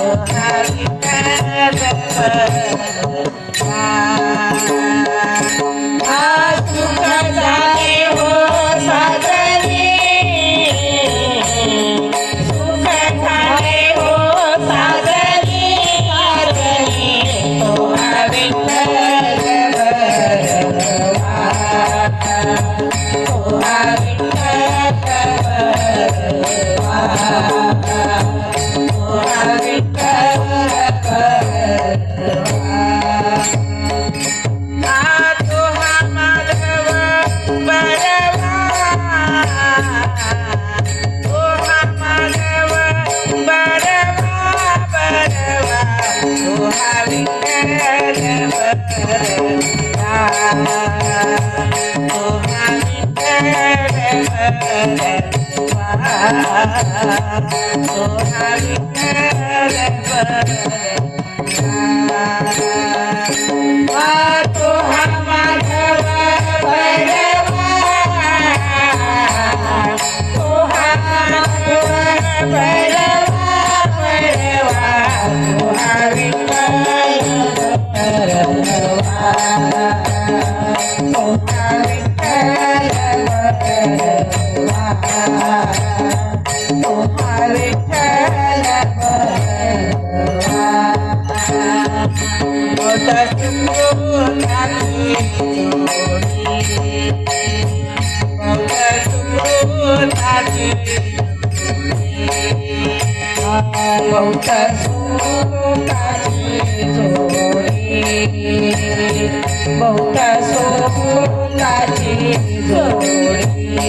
Oh, Thank you. बहुत सुंदर जोड़ी बहुत सुंदर जोड़ी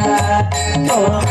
oh.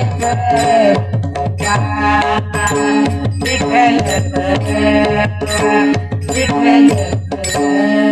Thank you.